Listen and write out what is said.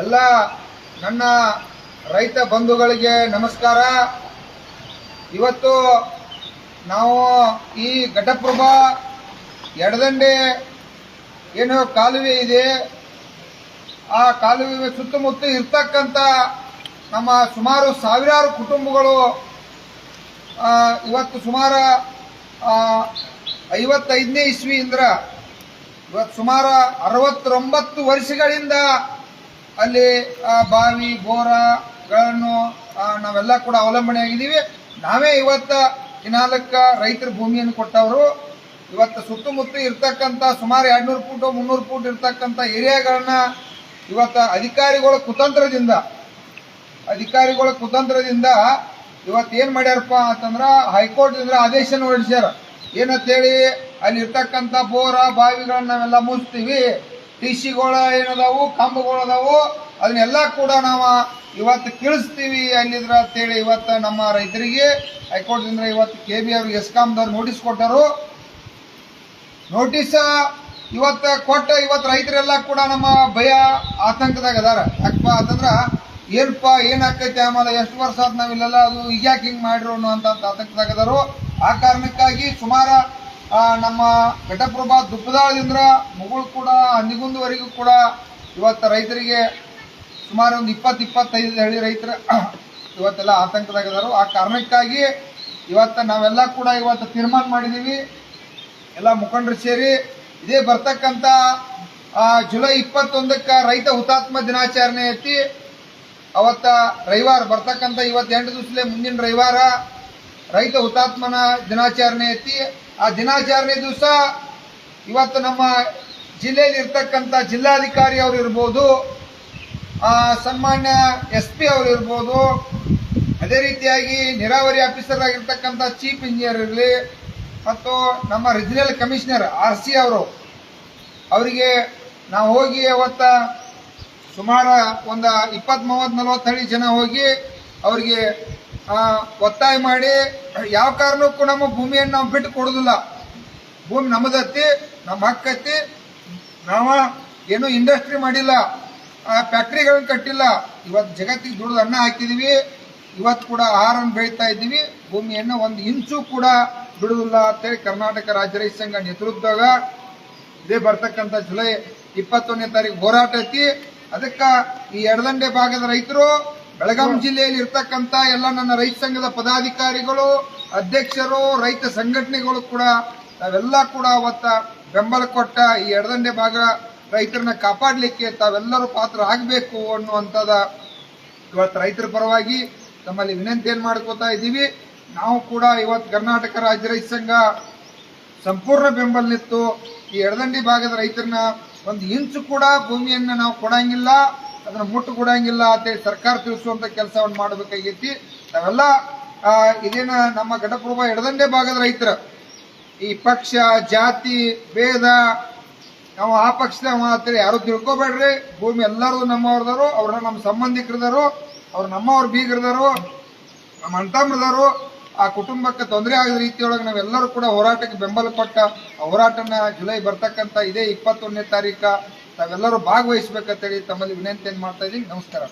ಎಲ್ಲ ನನ್ನ ರೈತ ಬಂಧುಗಳಿಗೆ ನಮಸ್ಕಾರ. ಇವತ್ತು ನಾವು ಈ ಘಟಪ್ರಭಾ ಎಡದಂಡೆ ಏನು ಕಾಲುವೆ ಇದೆ. ಆ ಕಾಲುವೆ ಸುತ್ತಮುತ್ತ ಇರ್ತಕ್ಕಂಥ ನಮ್ಮ ಸುಮಾರು ಸಾವಿರಾರು ಕುಟುಂಬಗಳು ಇವತ್ತು ಸುಮಾರು ಐವತ್ತೈದನೇ ಇಸ್ವಿಯಿಂದ, ಇವತ್ತು ಸುಮಾರು ಅರವತ್ತೊಂಬತ್ತು ವರ್ಷಗಳಿಂದ ಅಲ್ಲಿ ಬಾವಿ ಬೋರಗಳನ್ನು ನಾವೆಲ್ಲ ಕೂಡ ಅವಲಂಬನೆ ಆಗಿದ್ದೀವಿ. ನಾವೇ ಇವತ್ತ ದಿನಾಲಕ್ಕ ರೈತರ ಭೂಮಿಯನ್ನು ಕೊಟ್ಟವರು. ಇವತ್ತು ಸುತ್ತಮುತ್ತ ಇರ್ತಕ್ಕಂಥ ಸುಮಾರು ಎರಡ್ನೂರು ಫೂಟು, ಮುನ್ನೂರು ಫೂಟ್ ಇರ್ತಕ್ಕಂಥ ಏರಿಯಾಗಳನ್ನ ಇವತ್ತು ಅಧಿಕಾರಿಗಳ ಕುತಂತ್ರದಿಂದ ಅಧಿಕಾರಿಗಳ ಕುತಂತ್ರದಿಂದ ಇವತ್ತು ಏನು ಮಾಡ್ಯಾರಪ್ಪ ಅಂತಂದ್ರೆ ಹೈಕೋರ್ಟ್ ಇಂದ್ರ ಆದೇಶನ ಹೊರಡಿಸ್ಯಾರ. ಅಲ್ಲಿ ಇರ್ತಕ್ಕಂಥ ಬೋರ, ಬಾವಿಗಳನ್ನ ನಾವೆಲ್ಲ ಮುಚ್ತೀವಿ. ಟಿ ಸಿಗಳ ಏನದಾವು ಕಂಬಗಳು ಅದಾವು ಅದನ್ನೆಲ್ಲ ಕೂಡ ನಾವು ಇವತ್ತು ಕೀಳಿಸ್ತೀವಿ ಅಲ್ಲಿದ್ರ ಅಂತೇಳಿ ಇವತ್ತು ನಮ್ಮ ರೈತರಿಗೆ. ಹೈಕೋರ್ಟ್ ಇಂದ್ರ ಇವತ್ತು ಕೆ ಬಿ ಅವ್ರಿಗೆ ಎಸ್ಕಾಮ್ದವ್ರು ನೋಟಿಸ್ ಕೊಟ್ಟರು. ನೋಟಿಸ್ ಇವತ್ತು ಕೊಟ್ಟ ಇವತ್ತು ರೈತರೆಲ್ಲ ಕೂಡ ನಮ್ಮ ಭಯ, ಆತಂಕದಾಗ ಅದಾರ. ಯಾಕಪ್ಪ ಅಂತಂದ್ರ, ಏನಪ್ಪ ಏನಾಕೈತೆ ಆಮೇಲೆ ಎಷ್ಟು ವರ್ಷ ಆದ್ ನಾವಿಲ್ಲೆಲ್ಲ ಅದು ಈಗ್ಯಾಕೆ ಹಿಂಗ್ ಮಾಡಿರೋನು ಅನ್ನುವಂತ ಆತಂಕದಾಗ ಅದಾರು. ಆ ಕಾರಣಕ್ಕಾಗಿ ಸುಮಾರ ನಮ್ಮ ಘಟಪ್ರಭಾ ದುಪ್ಪದಾಳದಿಂದ ಮುಗುಳು ಕೂಡ ಹಂದಿಗುಂದುವರೆಗೂ ಕೂಡ ಇವತ್ತು ರೈತರಿಗೆ ಸುಮಾರು ಒಂದು ಇಪ್ಪತ್ತು ಇಪ್ಪತ್ತೈದು ಹಳ್ಳಿ ರೈತರ ಇವತ್ತೆಲ್ಲ ಆತಂಕದಾಗಿದ್ದಾರೆ ಆ ಕಾರಣಕ್ಕಾಗಿ ಇವತ್ತು ನಾವೆಲ್ಲ ಕೂಡ ಇವತ್ತು ತೀರ್ಮಾನ ಮಾಡಿದೀವಿ. ಎಲ್ಲ ಮುಖಂಡರು ಸೇರಿ ಇದೇ ಬರ್ತಕ್ಕಂಥ ಜುಲೈ ಇಪ್ಪತ್ತೊಂದಕ್ಕ ರೈತ ಹುತಾತ್ಮ ದಿನಾಚರಣೆ ಐತಿ. ಅವತ್ತ ರವಿವಾರ ಬರ್ತಕ್ಕಂಥ ಇವತ್ತು ಎಂಟು ದಿವಸಲೇ ಮುಂದಿನ ರವಿವಾರ ರೈತ ಹುತಾತ್ಮನ ದಿನಾಚರಣೆ ಐತಿ. ಆ ದಿನಾಚರಣೆ ದಿವಸ ಇವತ್ತು ನಮ್ಮ ಜಿಲ್ಲೆಯಲ್ಲಿ ಇರ್ತಕ್ಕಂಥ ಜಿಲ್ಲಾಧಿಕಾರಿ ಅವರು ಇರ್ಬೋದು ಸನ್ಮಾನ್ಯ ಎಸ್ ಪಿ ಅವರು ಇರ್ಬೋದು, ಅದೇ ರೀತಿಯಾಗಿ ನೀರಾವರಿ ಆಫೀಸರ್ ಆಗಿರ್ತಕ್ಕಂಥ ಚೀಫ್ ಇಂಜಿನಿಯರ್ ಇರಲಿ, ಮತ್ತು ನಮ್ಮ ರಿಜಿನಲ್ ಕಮಿಷನರ್ ಆರ್ ಸಿ ಅವರು, ಅವರಿಗೆ ನಾವು ಹೋಗಿ ಅವತ್ತ ಸುಮಾರು ಒಂದು ಇಪ್ಪತ್ತು ಮೂವತ್ತು ನಲ್ವತ್ತು ಹಳ್ಳಿ ಜನ ಹೋಗಿ ಅವರಿಗೆ ಒತ್ತಾಯ ಮಾಡಿ, ಯಾವ ಕಾರಣಕ್ಕೂ ನಮ್ಮ ಭೂಮಿಯನ್ನು ನಾವು ಬಿಟ್ಟು ಕೊಡೋದಿಲ್ಲ ಭೂಮಿ ನಮ್ಮದತ್ತಿ ನಮ್ಮ ಹಕ್ಕತ್ತಿ ನಾವು ಏನು ಇಂಡಸ್ಟ್ರಿ ಮಾಡಿಲ್ಲ ಫ್ಯಾಕ್ಟ್ರಿಗಳನ್ನ ಕಟ್ಟಿಲ್ಲ. ಇವತ್ತು ಜಗತ್ತಿಗೆ ದುಡ್ದು ಅನ್ನ ಹಾಕಿದೀವಿ. ಇವತ್ತು ಕೂಡ ಆಹಾರನ ಬೆಳೀತಾ ಇದ್ದೀವಿ. ಭೂಮಿಯನ್ನು ಒಂದು ಇಂಚು ಕೂಡ ಬಿಡುವುದಿಲ್ಲ ಅಂತೇಳಿ ಕರ್ನಾಟಕ ರಾಜ್ಯ ರೈತ ಸಂಘ ನೇತೃತ್ವದಾಗ ಇದೇ ಬರ್ತಕ್ಕಂಥ ಜುಲೈ ಇಪ್ಪತ್ತೊಂದನೇ ತಾರೀಕು ಹೋರಾಟ ಐತಿ. ಅದಕ್ಕ ಈ ಎಡದಂಡೆ ಭಾಗದ ರೈತರು ಬೆಳಗಾಂ ಜಿಲ್ಲೆಯಲ್ಲಿ ಇರ್ತಕ್ಕಂಥ ಎಲ್ಲ ನನ್ನ ರೈತ ಸಂಘದ ಪದಾಧಿಕಾರಿಗಳು, ಅಧ್ಯಕ್ಷರು, ರೈತ ಸಂಘಟನೆಗಳು ಕೂಡ ತಾವೆಲ್ಲ ಕೂಡ ಅವತ್ತ ಬೆಂಬಲ ಕೊಟ್ಟ ಈ ಎಡದಂಡೆ ಭಾಗ ರೈತರನ್ನ ಕಾಪಾಡಲಿಕ್ಕೆ ತಾವೆಲ್ಲರೂ ಪಾತ್ರ ಆಗಬೇಕು ಅನ್ನುವಂಥದ ಇವತ್ತು ರೈತರ ಪರವಾಗಿ ತಮ್ಮಲ್ಲಿ ವಿನಂತಿ ಏನು ಮಾಡ್ಕೋತಾ ಇದ್ದೀವಿ. ನಾವು ಕೂಡ ಇವತ್ತು ಕರ್ನಾಟಕ ರಾಜ್ಯ ರೈತ ಸಂಘ ಸಂಪೂರ್ಣ ಬೆಂಬಲ ನಿತ್ತು ಈ ಎಡದಂಡಿ ಭಾಗದ ರೈತರನ್ನ ಒಂದು ಇಂಚು ಕೂಡ ಭೂಮಿಯನ್ನು ನಾವು ಕೊಡಂಗಿಲ್ಲ. ಅದನ್ನ ಮುಟ್ಟು ಕೊಡಂಗಿಲ್ಲ ಅಂತೇಳಿ ಸರ್ಕಾರ ತಿಳಿಸುವಂಥ ಕೆಲಸವನ್ನು ಮಾಡಬೇಕಾಗೈತಿ. ನಾವೆಲ್ಲ ಇದೇನು ನಮ್ಮ ಘಟಪ್ರಭ ಎಡದಂಡೆ ಭಾಗದ ರೈತರ. ಈ ಪಕ್ಷ, ಜಾತಿ, ಭೇದ, ನಾವು ಆ ಪಕ್ಷದ ಅಂತೇಳಿ ಯಾರು ತಿಳ್ಕೊಬೇಡ್ರಿ. ಭೂಮಿ ಎಲ್ಲರೂ ನಮ್ಮವ್ರದಾರು ಅವ್ರ ನಮ್ಮ ಸಂಬಂಧಿಕರದಾರು, ಅವ್ರು ನಮ್ಮವ್ರ ಬೀಗರದಾರು, ನಮ್ಮ ಅಂತಮ್ರದಾರು ಆ ಕುಟುಂಬಕ್ಕೆ ತೊಂದರೆ ಆಗದ ರೀತಿಯೊಳಗೆ ನಾವೆಲ್ಲರೂ ಕೂಡ ಹೋರಾಟಕ್ಕೆ ಬೆಂಬಲ ಕೊಟ್ಟ ಹೋರಾಟನ ಜುಲೈ ಬರ್ತಕ್ಕಂಥ ಇದೇ ಇಪ್ಪತ್ತೊಂದನೇ ತಾರೀಕ. ತಾವೆಲ್ಲರೂ ಭಾಗವಹಿಸ್ಬೇಕಂತೇಳಿ ತಮ್ಮಲ್ಲಿ ವಿನಂತಿಯನ್ನು ಮಾಡ್ತಾ ಇದ್ದೀನಿ. ನಮಸ್ಕಾರ.